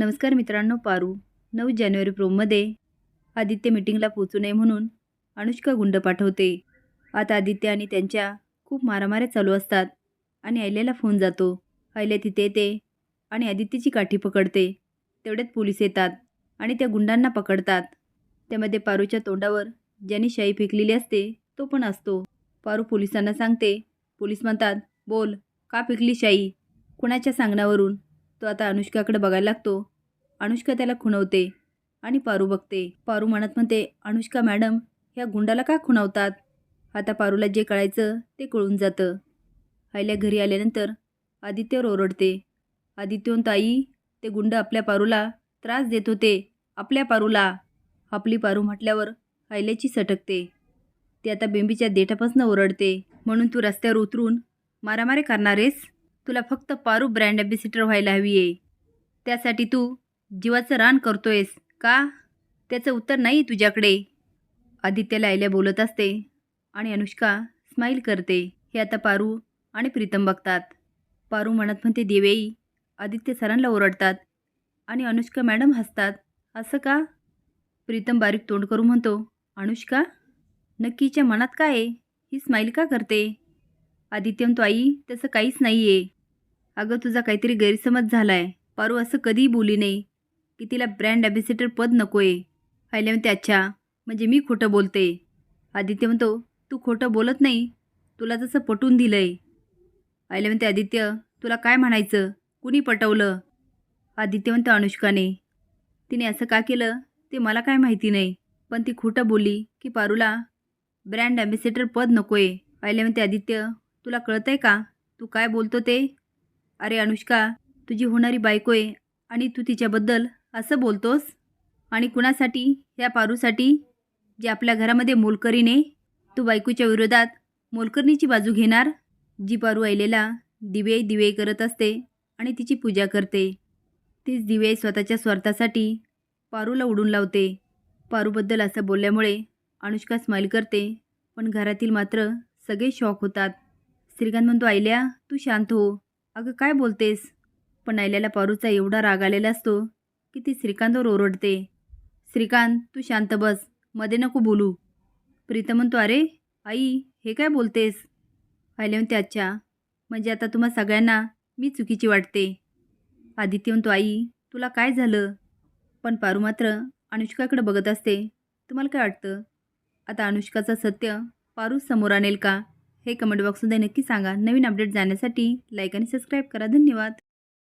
नमस्कार मित्रांनो पारू. नऊ जानेवारी प्रोमध्ये आदित्य मीटिंगला पोचू नये म्हणून अनुष्का गुंड पाठवते. आता आदित्य आणि त्यांच्या खूप मारामाऱ्या चालू असतात आणि अयल्याला फोन जातो. अयल्या तिथे येते आणि आदित्यची काठी पकडते. तेवढ्यात पोलीस येतात आणि त्या गुंडांना पकडतात. त्यामध्ये पारूच्या तोंडावर ज्याने शाई फेकलेली असते तो पण असतो. पारू पोलिसांना सांगते. पोलीस म्हणतात बोल का फेकली शाई? कुणाच्या सांगण्यावरून? तो आता अनुष्काकडे बघायला लागतो. अनुष्का त्याला खुणवते आणि पारू बघते. पारू म्हणत म्हणते अनुष्का मॅडम ह्या गुंडाला का खुणावतात? आता पारूला जे कळायचं ते कळून जातं. आईल्या घरी आल्यानंतर आदित्यवर ओरडते. आदित्य आई ते गुंड आपल्या पारूला त्रास देत होते. आपल्या पारूला. आपली पारू म्हटल्यावर आयल्याची सटकते. ती आता बेंबीच्या देठापासून ओरडते. म्हणून तू रस्त्यावर उतरून मारामारी करणारेस तुला फक्त पारू ब्रँड ॲम्बॅसिडर व्हायला हवी आहे त्यासाठी तू जीवाचं रान करतोयस का? त्याचं उत्तर नाही तुझ्याकडे. आदित्यला आईल्या बोलत असते आणि अनुष्का स्माईल करते. हे आता पारू आणि प्रीतम बघतात. पारू म्हणत म्हणते देवेई आदित्य सरांना ओरडतात आणि अनुष्का मॅडम हसतात. असं का? प्रीतम बारीक तोंड करून म्हणतो अनुष्का नक्कीच्या मनात काय आहे? ही स्माईल का करते? आदित्यम तो आई तसं काहीच नाही आहे अगं तुझा काहीतरी गैरसमज झाला आहे पारू असं कधीही बोली नाही. की तिला ब्रँड ॲम्बेसिडर पद नको आहे आयल्या म्हणते अच्छा म्हणजे मी खोटं बोलते. आदित्य म्हणतो तू खोटं बोलत नाही तुला जसं पटवून दिलं आहे आयले म्हणते आदित्य तुला काय म्हणायचं? कुणी पटवलं? आदित्य म्हणतो अनुष्काने. तिने असं का केलं? ते मला काय माहिती नाही पण ती खोटं बोलली की पारूला ब्रँड ॲम्बेसिडर पद नको आहे आयल्या म्हणते आदित्य तुला कळतंय का? तू काय बोलतो ते? अरे अनुष्का तुझी होणारी बायको आहे आणि तू तिच्याबद्दल असं बोलतोस? आणि कुणासाठी? या पारूसाठी? जे आपल्या घरामध्ये मोलकरीने तू बायकोच्या विरोधात मोलकरणीची बाजू घेणार? जी पारू आयलेला दिवे दिवे करत असते आणि तिची पूजा करते. तीच दिवे स्वतःच्या स्वार्थासाठी पारूला उडून लावते. पारूबद्दल असं बोलल्यामुळे अनुष्का स्माईल करते पण घरातील मात्र सगळे शॉक होतात. श्रीकांत म्हणतो आयल्या तू शांत हो. अगं काय बोलतेस? पण आयल्याला पारूचा एवढा राग आलेला असतो की ती श्रीकांतवर ओरडते. श्रीकांत तू शांत बस. मध्ये नको बोलू. प्रीतम म्हणतो अरे आई हे काय बोलतेस? आयल्या म्हणते अच्छा म्हणजे आता तुम्हा सगळ्यांना मी चुकीची वाटते. आदित्य म्हणतो आई तुला काय झालं? पण पारू मात्र अनुष्काकडे बघत असते. तुम्हाला काय वाटतं? आता अनुष्काचं सत्य पारू समोर आणेल का? हे कमेंट बॉक्समध्ये नक्की सांगा. नवीन अपडेट जाण्यासाठी लाईक आणि सबस्क्राईब करा. धन्यवाद.